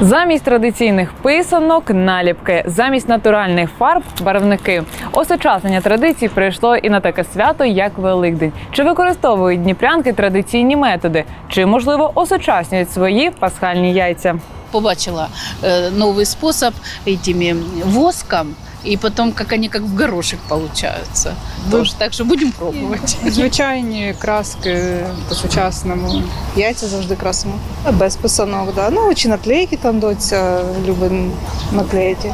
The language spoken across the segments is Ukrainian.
Замість традиційних писанок наліпки, замість натуральних фарб барвники. Осучаснення традицій прийшло і на таке свято, як Великдень. Чи використовують дніпрянки традиційні методи, чи можливо осучаснюють свої пасхальні яйця? побачила э, новый способ этими воском, и потом как они как в горошек получаются. Тоже, так что будем пробовать. Звичайні краски по-сучасному. Яйця завжди красимо. Без писанок, да. Ну, чи наклейки там доця любить наклеїти.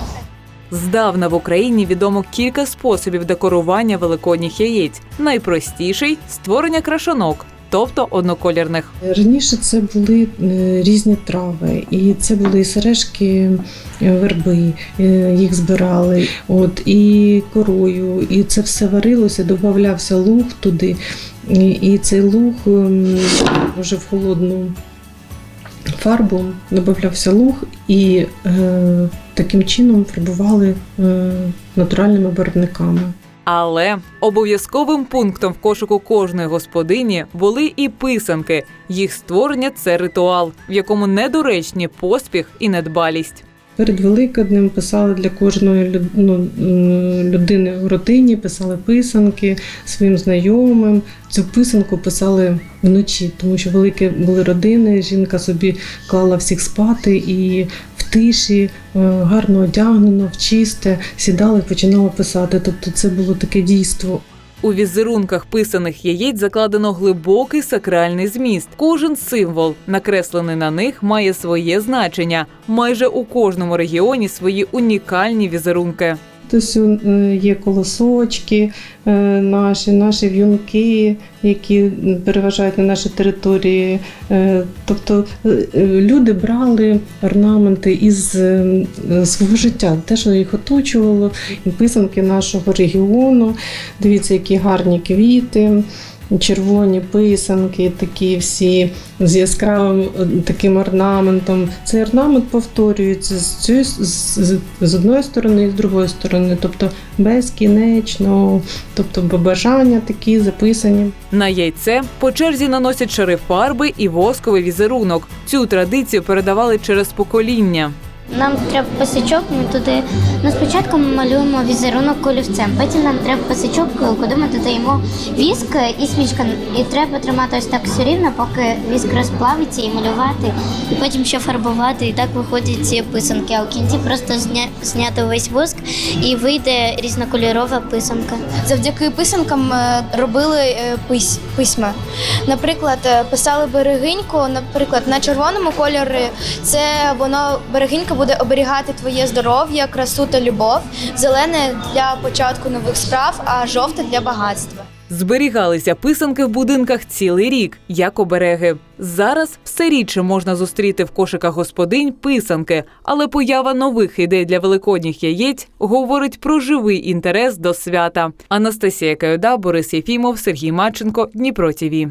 Здавна в Україні відомо кілька способів декорування великодніх яєць. Найпростіший створення крашанок, тобто одноколірних. Раніше це були е, різні трави, і це були сережки е, верби, е, їх збирали, от і корою, і це все варилося, додавався луг туди, і, цей луг ем, вже в холодну фарбу додавався луг, і е, таким чином фарбували е, натуральними барвниками. Але обов'язковим пунктом в кошику кожної господині були і писанки. Їх створення це ритуал, в якому недоречні поспіх і недбалість. Перед Великоднем писали для кожної ну, людини в родині, писали писанки своїм знайомим. Цю писанку писали вночі, тому що великі були родини. Жінка собі клала всіх спати і в тиші, е, гарно одягнено, в чисте, сідала і починала писати. Тобто це було таке дійство. У візерунках писаних яєць закладено глибокий сакральний зміст. Кожен символ, накреслений на них, має своє значення. Майже у кожному регіоні свої унікальні візерунки. Тобто е, є колосочки е, наші, наші в'юнки, які переважають на нашій території. Е, Тобто люди брали орнаменти із свого життя, те, що їх оточувало, і писанки нашого регіону. Дивіться, які гарні квіти. Червоні писанки, такі всі з яскравим е, таким орнаментом. Цей орнамент повторюється з, з, з, з одної сторони і з другої сторони, тобто безкінечно, тобто бажання такі записані. На яйце по черзі наносять шари фарби і восковий візерунок. Цю традицію передавали через покоління. Нам треба пасичок, ми туди. Ну, спочатку ми малюємо візерунок колівцем, потім нам треба пасичок, куди ми додаємо віск і свічка. І треба тримати ось так все рівно, поки віск розплавиться і малювати, і потім ще фарбувати. І так виходять ці писанки. А в кінці просто зня... зняти весь воск і вийде різнокольорова писанка. Завдяки писанкам е, робили е, пись, письма. Наприклад, е, писали берегиньку, наприклад, на червоному кольорі це воно берегинька буде оберігати твоє здоров'я, красу та любов. Зелене для початку нових справ, а жовте для багатства. Зберігалися писанки в будинках цілий рік, як обереги. Зараз все рідше можна зустріти в кошиках господинь писанки, але поява нових ідей для великодніх яєць говорить про живий інтерес до свята. Анастасія Каюда, Борис Єфімов, Сергій Марченко, Дніпро ТІВІ.